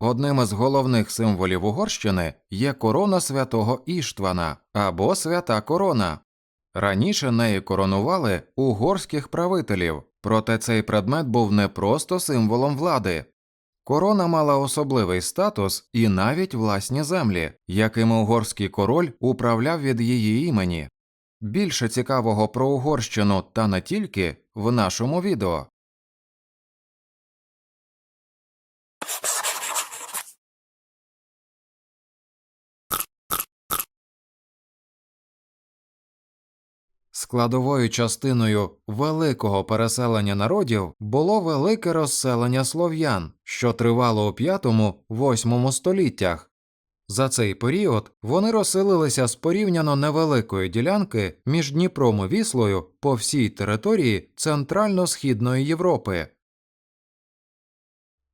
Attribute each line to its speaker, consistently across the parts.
Speaker 1: Одним із головних символів Угорщини є корона святого Іштвана або свята корона. Раніше нею коронували угорських правителів, проте цей предмет був не просто символом влади. Корона мала особливий статус і навіть власні землі, якими угорський король управляв від її імені. Більше цікавого про Угорщину та не тільки в нашому відео. Складовою частиною великого переселення народів було велике розселення слов'ян, що тривало у 5-8 століттях. За цей період вони розселилися з порівняно невеликої ділянки між Дніпром і Віслою по всій території Центрально-Східної Європи.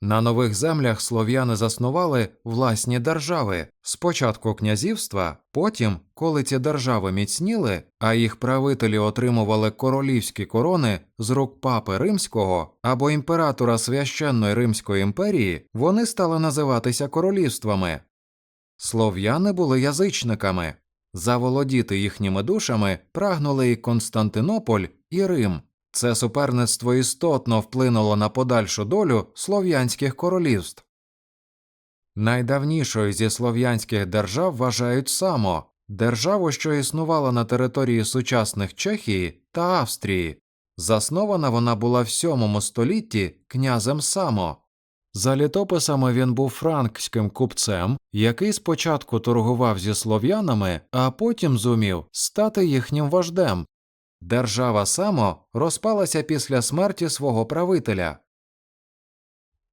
Speaker 1: На нових землях слов'яни заснували власні держави, спочатку князівства, потім, коли ці держави міцніли, а їх правителі отримували королівські корони з рук папи римського або імператора священної Римської імперії, вони стали називатися королівствами. Слов'яни були язичниками. Заволодіти їхніми душами прагнули і Константинополь, і Рим. Це суперництво істотно вплинуло на подальшу долю слов'янських королівств. Найдавнішою зі слов'янських держав вважають само державу, що існувала на території сучасних Чехії та Австрії. Заснована вона була в сьомому столітті князем Само. За літописами він був франкським купцем, який спочатку торгував зі слов'янами, а потім зумів стати їхнім вождем. Держава Само розпалася після смерті свого правителя.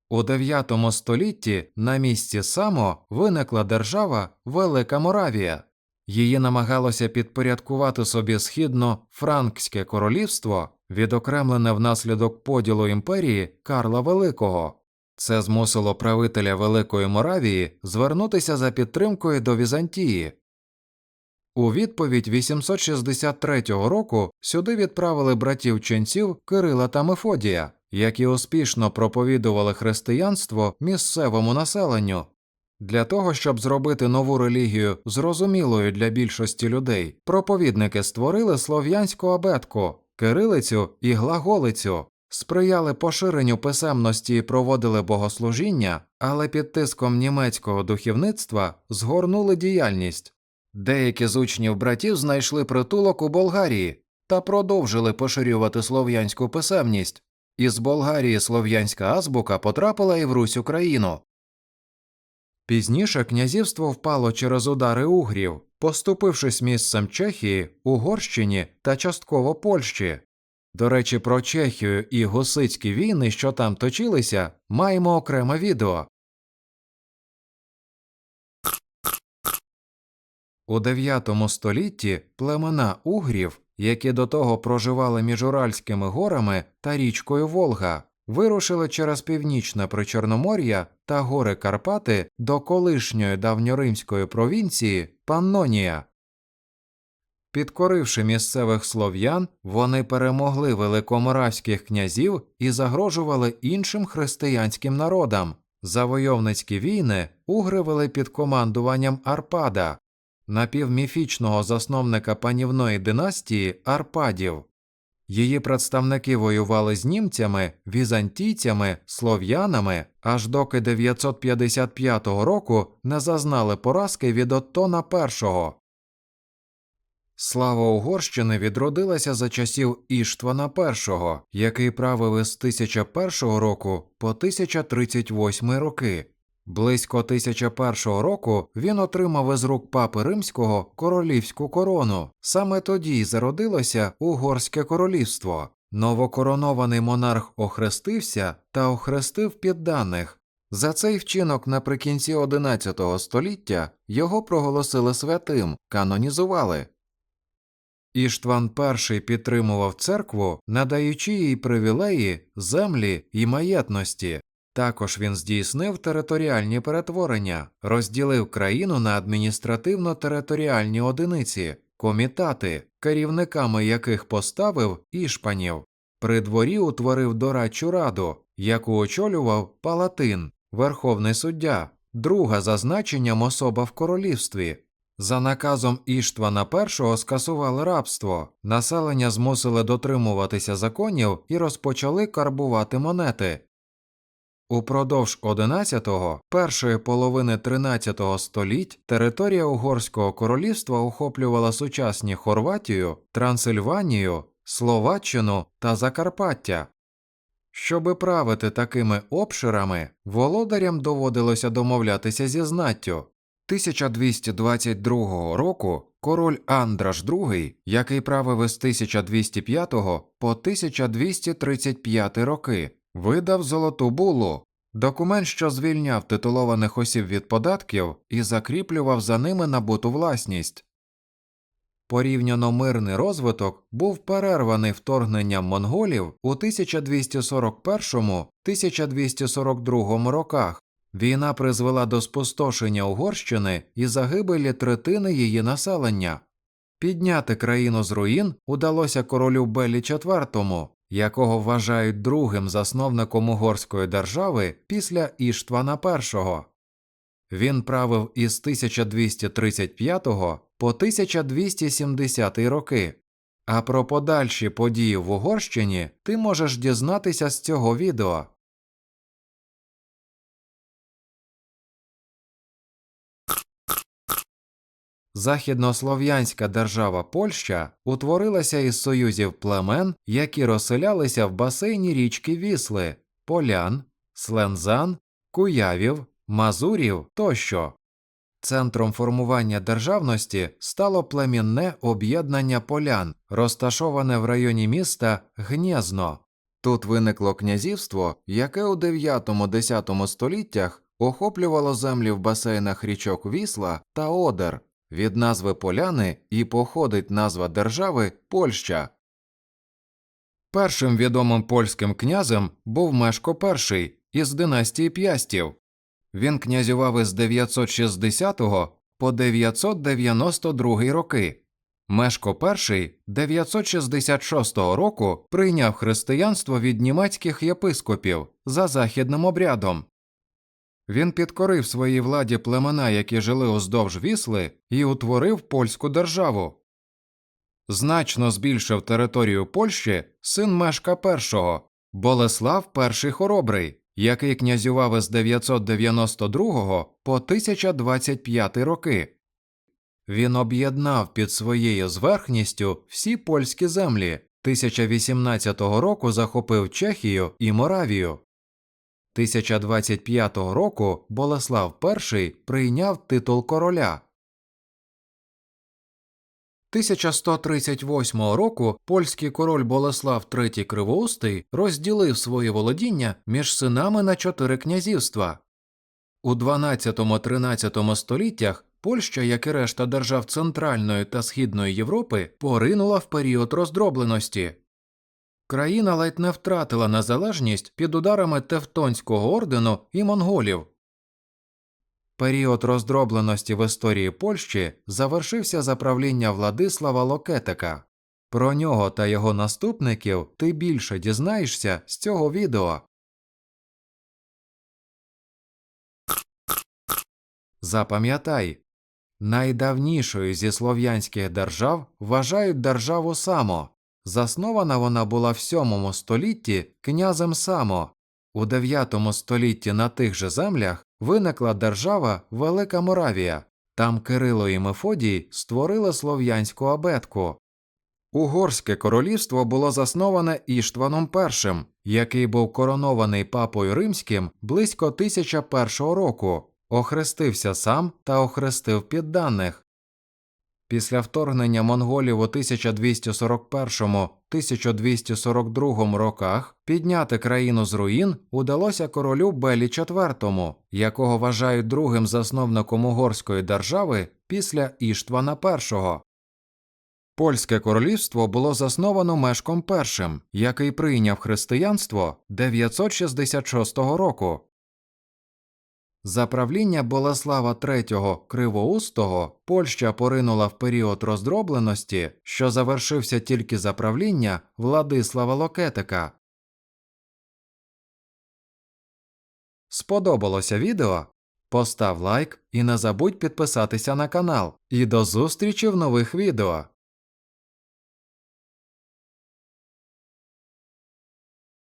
Speaker 1: У 9 столітті на місці Само виникла держава Велика Моравія. Її намагалося підпорядкувати собі східно Франкське королівство, відокремлене внаслідок поділу імперії Карла Великого. Це змусило правителя Великої Моравії звернутися за підтримкою до Візантії. У відповідь 863 року сюди відправили братів ченців Кирила та Мефодія, які успішно проповідували християнство місцевому населенню. Для того, щоб зробити нову релігію зрозумілою для більшості людей, проповідники створили слов'янську абетку, кирилицю і глаголицю, сприяли поширенню писемності і проводили богослужіння, але під тиском німецького духовництва згорнули діяльність. Деякі з учнів братів знайшли притулок у Болгарії та продовжили поширювати слов'янську писемність. Із Болгарії слов'янська азбука потрапила і в Русь Україну. Пізніше князівство впало через удари угрів, поступившись місцем Чехії, Угорщині та частково Польщі. До речі, про Чехію і гусицькі війни, що там точилися, маємо окреме відео. У 9 столітті племена угрів, які до того проживали між Уральськими горами та річкою Волга, вирушили через північне Причорномор'я та гори Карпати до колишньої давньоримської провінції Паннонія. Підкоривши місцевих слов'ян, вони перемогли великоморавських князів і загрожували іншим християнським народам. Завойовницькі війни угри вели під командуванням Арпада, напівміфічного засновника панівної династії Арпадів. Її представники воювали з німцями, візантійцями, слов'янами, аж доки 955 року не зазнали поразки від Оттона І. Слава Угорщини відродилася за часів Іштвана І, який правив із 1001 року по 1038 роки. Близько 1001 року він отримав із рук папи римського королівську корону. Саме тоді зародилося Угорське королівство. Новокоронований монарх охрестився та охрестив підданих. За цей вчинок наприкінці XI століття його проголосили святим, канонізували. Іштван І підтримував церкву, надаючи їй привілеї, землі і маєтності. Також він здійснив територіальні перетворення, розділив країну на адміністративно-територіальні одиниці, комітати, керівниками яких поставив ішпанів. При дворі утворив дорадчу раду, яку очолював палатин, верховний суддя, друга за значенням особа в королівстві. За наказом Іштвана І скасували рабство, населення змусили дотримуватися законів і розпочали карбувати монети. Упродовж 11-го, першої половини 13-го століть територія Угорського королівства охоплювала сучасні Хорватію, Трансильванію, Словаччину та Закарпаття. Щоби правити такими обширами, володарям доводилося домовлятися зі знаттю. 1222 року король Андраш II, який правив із 1205 по 1235 роки, видав золоту булу, документ, що звільняв титулованих осіб від податків і закріплював за ними набуту власність. Порівняно мирний розвиток був перерваний вторгненням монголів у 1241-1242 роках. Війна призвела до спустошення Угорщини і загибелі третини її населення. Підняти країну з руїн удалося королю Белі IV, якого вважають другим засновником угорської держави після Іштвана І. Він правив із 1235 по 1270 роки. А про подальші події в Угорщині ти можеш дізнатися з цього відео. Західнослов'янська держава Польща утворилася із союзів племен, які розселялися в басейні річки Вісли, полян, слензан, куявів, мазурів тощо. Центром формування державності стало племінне об'єднання полян, розташоване в районі міста Гнєзно. Тут виникло князівство, яке у 9-10 століттях охоплювало землі в басейнах річок Вісла та Одер. Від назви поляни і походить назва держави Польща. Першим відомим польським князем був Мешко І із династії П'ястів. Він князював із 960 по 992 роки. Мешко І 966 року прийняв християнство від німецьких єпископів за західним обрядом. Він підкорив своїй владі племена, які жили уздовж вісли, і утворив польську державу. Значно збільшив територію Польщі син Мешка І Болеслав І Хоробрий, який князював із 992 по 1025 роки. Він об'єднав під своєю зверхністю всі польські землі. 1018 року захопив Чехію і Моравію. 1025 року Болеслав І прийняв титул короля. 1138 року польський король Болеслав III Кривоустий розділив свої володіння між синами на чотири князівства. У 12-13 століттях Польща, як і решта держав Центральної та Східної Європи, поринула в період роздробленості. Країна ледь не втратила незалежність під ударами Тевтонського ордену і монголів. Період роздробленості в історії Польщі завершився за правління Владислава Локетека. Про нього та його наступників ти більше дізнаєшся з цього відео. Запам'ятай, найдавнішою зі слов'янських держав вважають державу Само. Заснована вона була в VII столітті князем Само. У IX столітті на тих же землях виникла держава Велика Моравія. Там Кирило і Мефодій створили слов'янську абетку. Угорське королівство було засноване Іштваном І, який був коронований папою римським близько 1001 року, охрестився сам та охрестив підданих. Після вторгнення монголів у 1241-1242 роках підняти країну з руїн удалося королю Белі IV, якого вважають другим засновником угорської держави після Іштвана І. Польське королівство було засновано Мешком І, який прийняв християнство 966 року. За правління Болеслава III Кривоустого Польща поринула в період роздробленості, що завершився тільки за правління Владислава Локетика. Сподобалося відео? Постав лайк і не забудь підписатися на канал. І до зустрічі в нових відео!